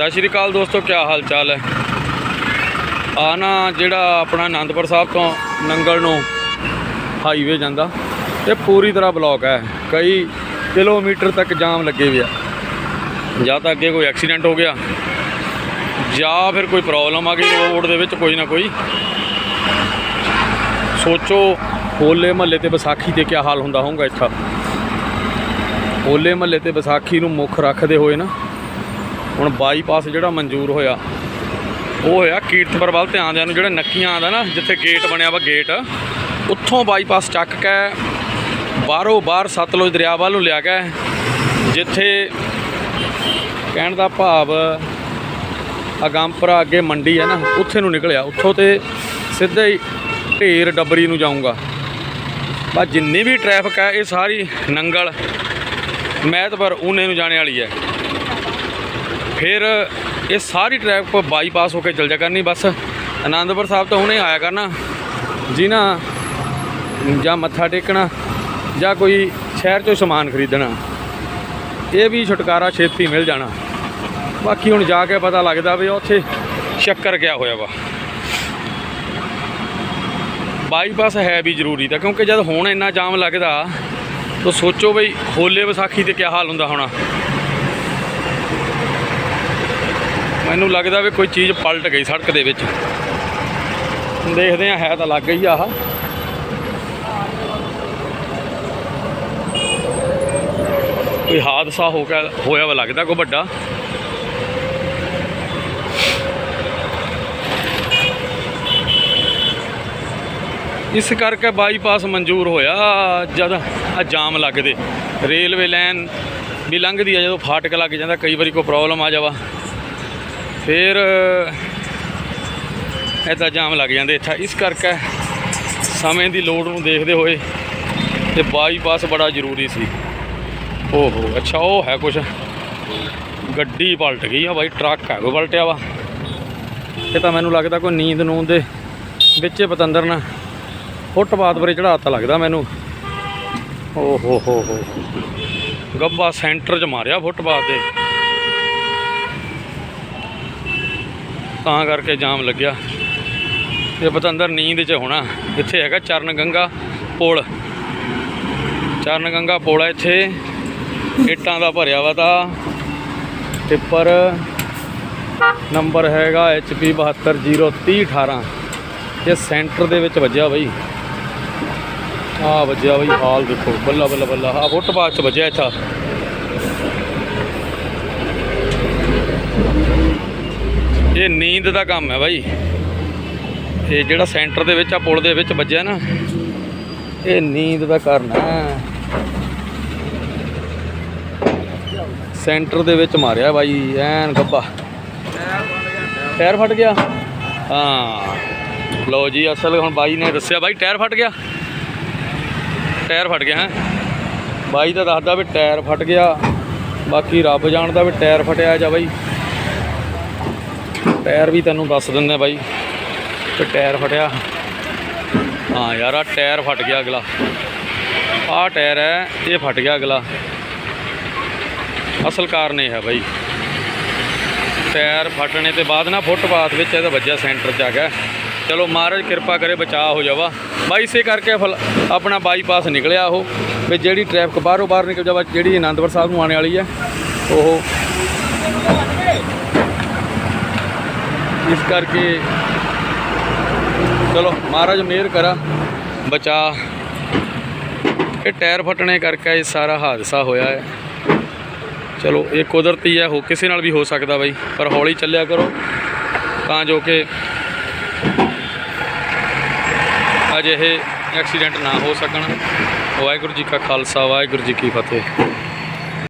ਸਤਿ ਸ਼੍ਰੀ ਅਕਾਲ ਦੋਸਤੋ ਕੀ ਹਾਲ ਚਾਲ ਹੈ? ਆ ਨਾ ਜਿਹੜਾ ਆਪਣਾ ਆਨੰਦਪੁਰ ਸਾਹਿਬ ਤੋਂ ਨੰਗਲ ਨੂੰ ਹਾਈਵੇ ਜਾਂਦਾ, ਇਹ ਪੂਰੀ ਤਰ੍ਹਾਂ ਬਲੌਕ ਹੈ। ਕਈ ਕਿਲੋਮੀਟਰ ਤੱਕ ਜਾਮ ਲੱਗੇ ਹੋਏ ਆ। ਜਾਂ ਤਾਂ ਅੱਗੇ ਕੋਈ ਐਕਸੀਡੈਂਟ ਹੋ ਗਿਆ, ਜਾਂ ਫਿਰ ਕੋਈ ਪ੍ਰੋਬਲਮ ਆ ਗਈ ਰੋਡ ਦੇ ਵਿੱਚ, ਕੋਈ ਨਾ ਕੋਈ। ਸੋਚੋ, ਹੋਲੇ ਮਹੱਲੇ ਤੇ ਵਿਸਾਖੀ ਤੇ ਕੀ ਹਾਲ ਹੁੰਦਾ ਹੋਊਗਾ ਇੱਥਾ? ਹੋਲੇ ਮਹੱਲੇ ਤੇ ਵਿਸਾਖੀ ਨੂੰ ਮੁੱਖ ਰੱਖਦੇ ਹੋਏ ਨਾ ਹੁਣ ਬਾਈਪਾਸ ਜਿਹੜਾ ਮਨਜ਼ੂਰ ਹੋਇਆ, ਉਹ ਹੋਇਆ ਕੀਰਤਪੁਰ ਵੱਲ ਧਿਆਨ ਦੇਣ ਨੂੰ, ਜਿਹੜਾ ਨੱਕੀਆਂ ਆਉਂਦਾ ਨਾ, ਜਿੱਥੇ ਗੇਟ ਬਣਿਆ ਵਾ ਗੇਟ ਉੱਥੋਂ ਬਾਈਪਾਸ ਚੱਕ ਕੇ ਬਾਹਰੋਂ ਬਾਹਰ ਸਤਲੁਜ ਦਰਿਆ ਵੱਲ ਨੂੰ ਲਿਆ ਕੇ ਜਿੱਥੇ ਕਹਿਣ ਦਾ ਭਾਵ ਅਗੰਪਰਾ ਅੱਗੇ ਮੰਡੀ ਹੈ ਨਾ, ਉੱਥੇ ਨੂੰ ਨਿਕਲਿਆ। ਉੱਥੋਂ ਤੇ ਸਿੱਧਾ ਹੀ ਢੇਰ ਡੱਬਰੀ ਨੂੰ ਜਾਊਂਗਾ। ਬਸ ਜਿੰਨੀ ਵੀ ਟ੍ਰੈਫਿਕ ਹੈ, ਇਹ ਸਾਰੀ ਨੰਗਲ ਮਹਿਤਪੁਰ ਉਹਨੇ ਨੂੰ ਜਾਣੇ ਵਾਲੀ ਹੈ। ਫਿਰ ਇਹ ਸਾਰੀ ਟ੍ਰੈਫਿਕ ਬਾਈਪਾਸ ਹੋ ਕੇ ਚਲ ਜਾ ਕਰਨੀ ਬਸ। ਆਨੰਦਪੁਰ ਸਾਹਿਬ ਤੋਂ ਹੁਣੇ ਆਇਆ ਕਰਨਾ। ਜਿਨ੍ਹਾਂ ਜਾਂ ਮੱਥਾ ਟੇਕਣਾ ਜਾਂ ਕੋਈ ਸ਼ਹਿਰ ਚੋਂ ਸਮਾਨ ਖਰੀਦਣਾ, ਇਹ ਵੀ ਛੁਟਕਾਰਾ ਛੇਤੀ ਮਿਲ ਜਾਣਾ। ਬਾਕੀ ਹੁਣ ਜਾ ਕੇ ਪਤਾ ਲੱਗਦਾ ਵੀ ਉੱਥੇ ਸ਼ੱਕਰ ਕਿਆ ਹੋਇਆ ਵਾ। ਬਾਈਪਾਸ ਹੈ ਵੀ ਜ਼ਰੂਰੀ ਤਾਂ, ਕਿਉਂਕਿ ਜਦ ਹੁਣ ਇੰਨਾ ਜਾਮ ਲੱਗਦਾ, ਤਾਂ ਸੋਚੋ ਬਈ ਹੋਲੇ ਵਿਸਾਖੀ ਤੇ ਕੀ ਹਾਲ ਹੁੰਦਾ ਹੋਣਾ। ਮੈਨੂੰ ਲੱਗਦਾ ਵੀ ਕੋਈ ਚੀਜ਼ ਪਲਟ ਗਈ ਸੜਕ ਦੇ ਵਿੱਚ। ਦੇਖਦੇ ਆ ਹੈ ਤਾਂ ਲੱਗ ਗਈ ਆਹ। ਕੋਈ ਹਾਦਸਾ ਹੋ ਗਿਆ, ਹੋਇਆ ਵਾ ਲੱਗਦਾ ਕੋਈ ਵੱਡਾ। ਇਸ ਕਰਕੇ ਬਾਈਪਾਸ ਮਨਜ਼ੂਰ ਹੋਇਆ, ਜਦ ਆ ਜਾਮ ਲੱਗਦੇ। ਰੇਲਵੇ ਲਾਈਨ ਵੀ ਲੰਘਦੀ ਆ, ਜਦੋਂ ਫਾਟਕ ਲੱਗ ਜਾਂਦਾ, ਕਈ ਵਾਰੀ ਕੋਈ ਪ੍ਰੋਬਲਮ ਆ ਜਾਵਾ। ਫਿਰ ਇੱਦਾਂ ਜਾਮ ਲੱਗ ਜਾਂਦੇ ਇੱਥੇ। ਇਸ ਕਰਕੇ ਸਮੇਂ ਦੀ ਲੋੜ ਨੂੰ ਦੇਖਦੇ ਹੋਏ ਤੇ ਬਾਈਪਾਸ ਬੜਾ ਜ਼ਰੂਰੀ ਸੀ। ਓਹੋ, ਅੱਛਾ, ਉਹ ਹੈ ਕੁਛ। ਗੱਡੀ ਪਲਟ ਗਈ ਆ ਬਾਈ, ਟਰੱਕ ਹੈ ਕੋਈ ਪਲਟਿਆ ਵਾ। ਇਹ ਤਾਂ ਮੈਨੂੰ ਲੱਗਦਾ ਕੋਈ ਨੀਂਦ ਨੂੰਦ ਦੇ ਵਿੱਚੇ ਪਤੰਦਰ ਨਾ ਫੁੱਟਪਾਥ ਪਰੇ ਚੜਾਤਾ ਲੱਗਦਾ ਮੈਨੂੰ। ਓ ਹੋ ਹੋ ਹੋ। ਗੱਬਾ ਸੈਂਟਰ 'ਚ ਮਾਰਿਆ ਫੁੱਟਪਾਥ ਦੇ ਤਾਂ ਕਰਕੇ ਜਾਮ ਲੱਗਿਆ। ਇਹ ਪਤੰਦਰ ਨੀਂਦ 'ਚ ਹੋਣਾ। ਇੱਥੇ ਹੈਗਾ ਚਰਨ ਗੰਗਾ ਪੁਲ। ਚਰਨ ਗੰਗਾ ਪੁਲ ਹੈ ਇੱਥੇ। ਇੱਟਾਂ ਦਾ ਭਰਿਆ ਵਾ ਤਾਂ। ਟਿੱਪਰ ਨੰਬਰ ਹੈਗਾ HP 720318 ਇਹ ਸੈਂਟਰ ਦੇ ਵਿੱਚ ਵੱਜਿਆ ਬਈ। ਆ ਵੱਜਿਆ ਬਈ, ਹਾਲ ਦੇਖੋ। ਬੱਲਾ ਬੱਲਾ ਬੱਲਾ। ਆ ਫੁੱਟਪਾਥ 'ਚ ਵੱਜਿਆ ਇੱਥਾ। ਇਹ ਨੀਂਦ ਦਾ ਕੰਮ ਹੈ ਬਾਈ ਇਹ ਜਿਹੜਾ ਸੈਂਟਰ ਦੇ ਵਿੱਚ ਆ, ਪੁਲ ਦੇ ਵਿੱਚ ਵੱਜਿਆ ਨਾ, ਇਹ ਨੀਂਦ ਦਾ ਕਾਰਨ ਹੈ। ਸੈਂਟਰ ਦੇ ਵਿੱਚ ਮਾਰਿਆ ਬਾਈ, ਐਨ ਗੱਬਾ। ਟਾਇਰ ਫਟ ਗਿਆ। ਹਾਂ, ਲਓ ਜੀ, ਅਸਲ ਹੁਣ ਬਾਈ ਨੇ ਦੱਸਿਆ, ਬਾਈ ਟਾਇਰ ਫਟ ਗਿਆ। ਟਾਇਰ ਫਟ ਗਿਆ, ਹੈ। ਬਾਈ ਤਾਂ ਦੱਸਦਾ ਵੀ ਟਾਇਰ ਫਟ ਗਿਆ, ਬਾਕੀ ਰੱਬ ਜਾਣਦਾ ਵੀ ਟਾਇਰ ਫਟਿਆ ਜਾਂ ਬਾਈ। ਟਾਇਰ ਵੀ ਤੈਨੂੰ ਦੱਸ ਦਿੰਦੇ ਬਾਈ। ਤੇ ਟਾਇਰ ਫਟਿਆ। ਹਾਂ ਯਾਰ ਆ ਟਾਇਰ ਫਟ ਗਿਆ ਅਗਲਾ। ਆਹ ਟਾਇਰ ਹੈ, ਇਹ ਫਟ ਗਿਆ ਅਗਲਾ। ਅਸਲ ਕਾਰਨ ਇਹ ਹੈ ਬਾਈ। ਟਾਇਰ ਫਟਣੇ ਤੇ ਬਾਅਦ ਨਾ ਫੁੱਟਪਾਥ ਵਿੱਚ ਇਹਦਾ ਵੱਜਿਆ ਸੈਂਟਰ 'ਚ ਆ ਗਿਆ। ਚਲੋ ਮਹਾਰਾਜ ਕਿਰਪਾ ਕਰੇ ਬਚਾਅ ਹੋ ਜਾਵਾ। ਬਾਈ ਇਸੇ ਕਰਕੇ ਫਲ- ਆਪਣਾ ਬਾਈਪਾਸ ਨਿਕਲਿਆ ਉਹ। ਵੀ ਜਿਹੜੀ ਟ੍ਰੈਫਿਕ ਬਾਹਰੋਂ ਬਾਹਰ ਨਿਕਲ ਜਾਵਾ, ਜਿਹੜੀ ਆਨੰਦਪੁਰ ਸਾਹਿਬ ਨੂੰ ਆਉਣ ਵਾਲੀ ਹੈ, ਉਹ ਇਸ ਕਰਕੇ ਚਲੋ ਮਹਾਰਾਜ ਮਿਹਰ ਕਰਾ, ਬਚਾ। ਇਹ ਟਾਇਰ ਫਟਣੇ ਕਰਕੇ ਇਹ ਸਾਰਾ ਹਾਦਸਾ ਹੋਇਆ ਹੈ। ਚਲੋ, ਇਹ ਕੁਦਰਤੀ ਹੈ ਹੋ ਕਿਸੇ ਨਾਲ ਵੀ ਹੋ ਸਕਦਾ ਬਾਈ, ਪਰ ਹੌਲੀ ਚੱਲਿਆ ਕਰੋ। ਤਾਂ ਜੋ ਕਿ ਅਜਿਹੇ ਐਕਸੀਡੈਂਟ ਨਾ ਹੋ ਸਕਣ। ਵਾਹਿਗੁਰੂ ਜੀ ਕਾ ਖਾਲਸਾ, ਵਾਹਿਗੁਰੂ ਜੀ ਕੀ ਫਤਿਹ।